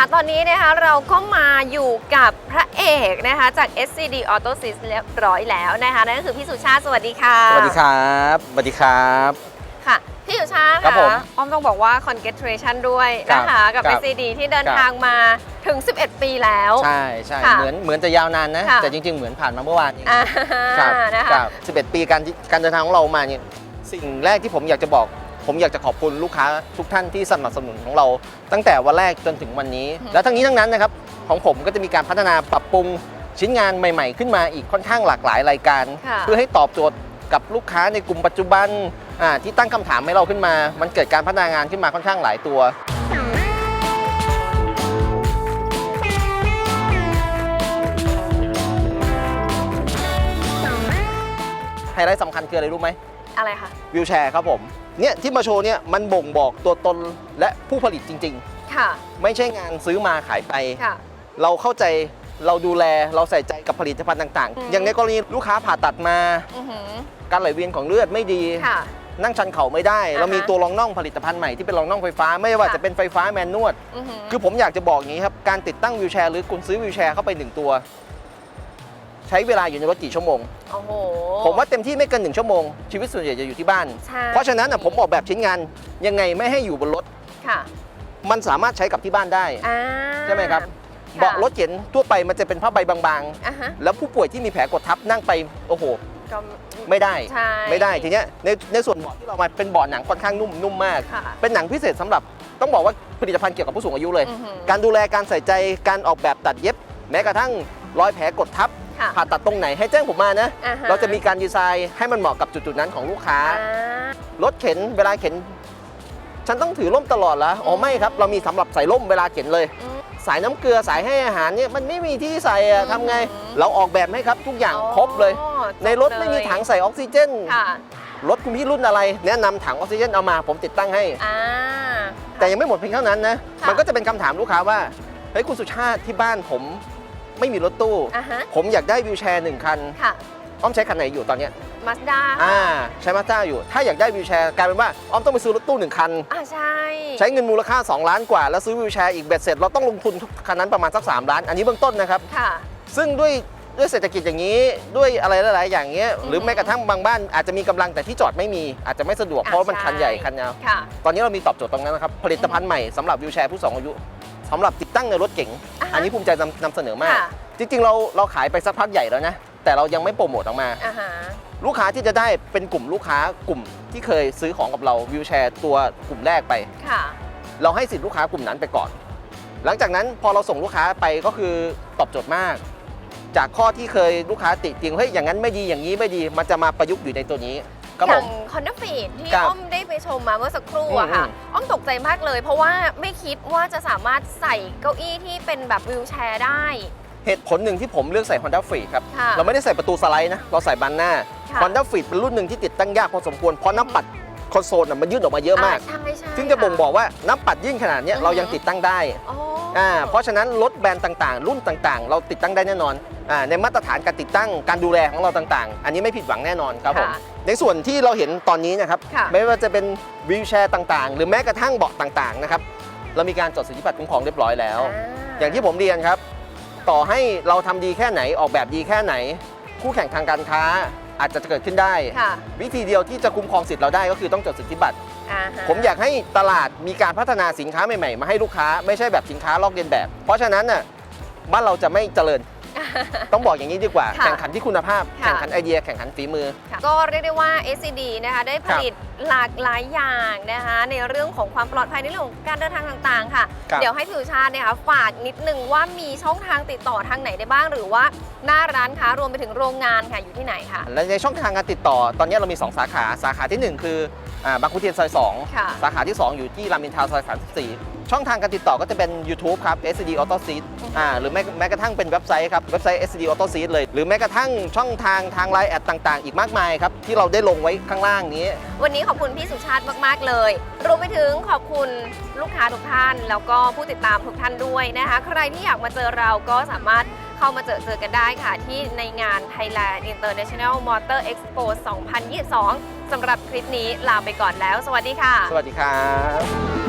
นะคะเราก็มาอยู่กับพระเอกนะคะจาก SCD Auto s y s เรียบร้อยแล้วนะคะนั่นก็คือพี่สุชาติสวัสดีค่ะ สวัสดีครับสวัสดีครับ ค่ะ พี่สุชาติครับผมค่ะอ้อมต้องบอกว่า congratulation ด้วยนะคะกับ ครับ SCD ที่เดินครับ ทางมาถึง 11 ปีแล้ว ใช่ใช่ค่ะเหมือนเหมือนจะยาวนานนะ ค่ะ แต่จริง ๆ เหมือนผ่านมาเมื่อวานเองอ่าครับนะคะครับ11 ปีการการเดินทางของเรามาเนี่ยสิ่งแรกที่ผมอยากจะบอก ผมอยากจะขอบคุณลูกค้าทุกท่านที่สนับสนุนของเรา ตั้งแต่วันแรกจนถึงวันนี้ แล้วทั้งนี้ทั้งนั้นนะครับของผมก็จะมีการพัฒนาปรับปรุงชิ้นงานใหม่ ๆ ขึ้นมาอีกค่อนข้างหลากหลายรายการ ค่ะเพื่อให้ตอบโจทย์กับลูกค้าในกลุ่มปัจจุบันอ่าที่ตั้งคำถามให้เราขึ้นมา มันเกิดการพัฒนางานขึ้นมาค่อนข้างหลายตัว ไฮไลท์สำคัญคืออะไรรู้ไหม อะไรคะ วิวแชร์ครับผม เนี่ยที่มาโชว์เนี่ยมันบ่งบอกตัวตนและผู้ผลิตจริง ค่ะ ๆ ไม่ใช่งานซื้อมาขายไป ค่ะ เราเข้าใจเราดูแลเราใส่ใจกับผลิตภัณฑ์ต่างอืม ๆ อย่างในกรณีลูกค้าผ่าตัดมา อือหือการไหลเวียนของเลือดไม่ดี ค่ะ นั่งชันเข่าไม่ได้ อ่าฮะเรามีตัวรองน่องผลิตภัณฑ์ใหม่ที่เป็นรองน่องไฟฟ้าไม่ว่าค่ะ จะเป็นไฟฟ้าแมนนวด อือหือคือผมอยากจะบอกอย่างนี้ครับ การติดตั้งวิวแชร์หรือคุณซื้อวิวแชร์เข้าไปหนึ่งตัว ใช้เวลาอยู่ในรถกี่ชั่วโมง โอ้โห ผมว่าเต็มที่ไม่เกินหนึ่งชั่วโมง ชีวิตส่วนใหญ่จะอยู่ที่บ้าน ใช่ เพราะฉะนั้นน่ะผมออกแบบชิ้นงานยังไงไม่ให้อยู่บนรถ ค่ะมันสามารถใช้กับที่บ้านได้ อ่าใช่ไหมครับค่ะเบาะรถเข็นทั่วไปมันจะเป็นผ้าใบบางอะฮะๆ แล้วผู้ป่วยที่มีแผลกดทับนั่งไปโอ้โห ก็ ไม่ได้ใช่ไม่ได้ทีเนี้ยในในส่วนเบาะที่เรามาเป็นเบาะหนังค่อนข้างนุ่มนุ่มมาก ค่ะเป็นหนังพิเศษสำหรับต้องบอกว่าผลิตภัณฑ์เกี่ยวกับผู้สูงอายุเลย อือหือ การดูแลการใส่ใจการออกแบบตัดเย็บ แม้กระทั่งรอยแผลกดทับ ค่ะผ่าตัดตรงไหนให้แจ้งผมมานะ อ่าฮเราจะมีการดีไซน์ให้มันเหมาะกับจุดๆนั้นของลูกค้า อ่ารถเข็นเวลาเข็น ฉันต้องถือร่มตลอดเหรออ๋ออืมไม่ครับ เรามีสำหรับใส่ร่มเวลาเข็นเลย อืม สายน้ำเกลือสายให้อาหารเนี่ยมันไม่มีที่ใส่อะอืม ทำไง เราออกแบบให้ครับทุกอย่างครบเลย อ๋อในรถไม่มีถังใส่ออกซิเจน ค่ะรถคุณพี่รุ่นอะไร แนะนำถังออกซิเจนเอามาผมติดตั้งให้ อ่า แต่ยังไม่หมดเพียงเท่านั้นนะ ค่ะ มันก็จะเป็นคำถามลูกค้าว่า เฮ้ยคุณสุชาติที่บ้านผม ไม่มีรถตู้ อ่าฮะ ผมอยากได้วิวแชร์หนึ่งคัน ค่ะอ้อมใช้คันไหนอยู่ตอนเนี้ยมาสด้าอ่าใช้มาสด้าอยู่ ถ้าอยากได้วิวแชร์กลายเป็นว่าอ้อมต้องไปซื้อรถตู้หนึ่งคัน อ่าใช่ใช้เงินมูลค่า 2 ล้านกว่า แล้วซื้อวิวแชร์อีกเบ็ดเสร็จเราต้องลงทุนทุกคันนั้นประมาณสัก3ล้าน อันนี้เบื้องต้นนะครับ ค่ะ ซึ่งด้วยด้วยเศรษฐกิจอย่างนี้ด้วยอะไรหลาย ๆ อย่างเงี้ยหรืออฮึแม้กระทั่งบางบ้านอาจจะมีกำลังแต่ที่จอดไม่มีอาจจะไม่สะดวกอ่าเพราะว่ามันใช่คันใหญ่คันยาวค่ะ ตอนนี้เรามีตอบโจทย์ตรงนั้นนะครับผลิตภัณฑ์ใหม่สำหรับวิวแชร์ผู้สูงอายุสำหรับติดตั้งในรถเก๋ง อ่าฮะอันนี้ภูมิใจนำนำเสนอมาก ค่ะจริงๆ เราเราขายไปสักพักใหญ่แล้วนะ แต่เรายังไม่โปรโมทออกมา อ่าฮะลูกค้าที่จะได้เป็นกลุ่มลูกค้ากลุ่มที่เคยซื้อของกับเราวิวแชร์ตัวกลุ่มแรกไป ค่ะเราให้สิทธิ์ลูกค้ากลุ่มนั้นไปก่อน หลังจากนั้นพอเราส่งลูกค้าไปก็คือตอบโจทย์มาก จากข้อที่เคยลูกค้าติเตียงเฮ้ยอย่างนั้นไม่ดีอย่างนี้ไม่ดี มันจะมาประยุกต์อยู่ในตัวนี้ ครับอผย่างมคอนเนฟีดที่ครับอ้อมได้ไปชมมาเมื่อสักครู่อะค่ะ อืมอ้อมตกใจมากเลย เพราะว่าไม่คิดว่าจะสามารถใส่เก้าอี้ที่เป็นแบบวิวแชร์ได้ เหตุผลหนึ่งที่ผมเลือกใส่ Honda Freed ครับ ค่ะ เราไม่ได้ใส่ประตูสไลด์นะ เราใส่บานหน้า ค่ะ Honda Freed เป็นรุ่นหนึ่งที่ติดตั้งยากพอสมควร เพราะน้ำปัดคอนโซลน่ะมันยืดออกมาเยอะมาก ใช่ใช่ซึ่งจะบ่งบอกว่าน้ำปัดยิ่งขนาดเนี้ยอือฮึเรายังติดตั้งได้ อ๋อ อ่าเพราะฉะนั้นรถแบรนด์ต่างๆ รุ่นต่างๆ เราติดตั้งได้แน่นอนอาในมาตรฐานการติดตั้งการดูแลของเราต่างๆ อันนี้ไม่ผิดหวังแน่นอนครับผมค่ะในส่วนที่เราเห็นตอนนี้นะครับค่ะ ไม่ว่าจะเป็นวีลแชร์ต่างๆ หรือแม้กระทั่งเบาะต่างๆนะครับเรามีการจดสิทธิบัตรคุ้มครองเรียบร้อยแล้ว อย่างที่ผมเรียนครับ ต่อให้เราทำดีแค่ไหนออกแบบดีแค่ไหน คู่แข่งทางการค้าอาจจะเกิดขึ้นได้ ค่ะ วิธีเดียวที่จะคุ้มครองสิทธิ์เราได้ก็คือต้องจดสิทธิบัตร อ่าฮะ ผมอยากให้ตลาดมีการพัฒนาสินค้าใหม่ๆ มาให้ลูกค้าไม่ใช่แบบสินค้าลอกเลียนแบบ เพราะฉะนั้นน่ะบ้านเราจะไม่เจริญ ต้องบอกอย่างนี้ดีกว่า ค่ะแข่งขันที่คุณภาพ ค่ะ แข่งขันไอเดียแข่งขันฝีมือ ค่ะก็เรียกได้ว่า SCD นะคะได้ผลิตหลากหลายอย่างนะคะในเรื่องของความปลอดภัยในเรื่องของการเดินทางต่างๆ ค่ะ ครับ เดี๋ยวให้ผิวชาติเนี่ยค่ะฝากนิดนึงว่ามีช่องทางติดต่อทางไหนได้บ้าง หรือว่าหน้าร้านค้ารวมไปถึงโรงงานค่ะอยู่ที่ไหนคะ และในช่องทางการติดต่อตอนนี้เรามี 2 สาขาสาขาทีหนึ่1 คืออ่า บางขุนเทียนซอย ค่ะ 2 สาขาที่ 2 อยู่ที่รามอินทราวซอย 34 ช่องทางการติดต่อก็จะเป็น YouTube ครับ SCD Auto Seat อือฮึอ่าหรือแม้แม้กระทั่งเป็นเว็บไซต์ครับ เว็บไซต์ SCD Auto Seat เลย หรือแม้กระทั่งช่องทางทางไลน์แอดต่าง ๆ อีกมากมายครับ ที่เราได้ลงไว้ข้างล่างนี้ วันนี้ขอบคุณพี่สุชาติมาก ๆ เลย รวมไปถึงขอบคุณลูกค้าทุกท่าน แล้วก็ผู้ติดตามทุกท่านด้วยนะคะ ใครที่อยากมาเจอเราก็สามารถเข้ามาเจอเจอกันได้ค่ะ ที่ในงาน Thailand International Motor Expo 2022 สำหรับคลิปนี้ลาไปก่อนแล้ว สวัสดีค่ะ สวัสดีครับ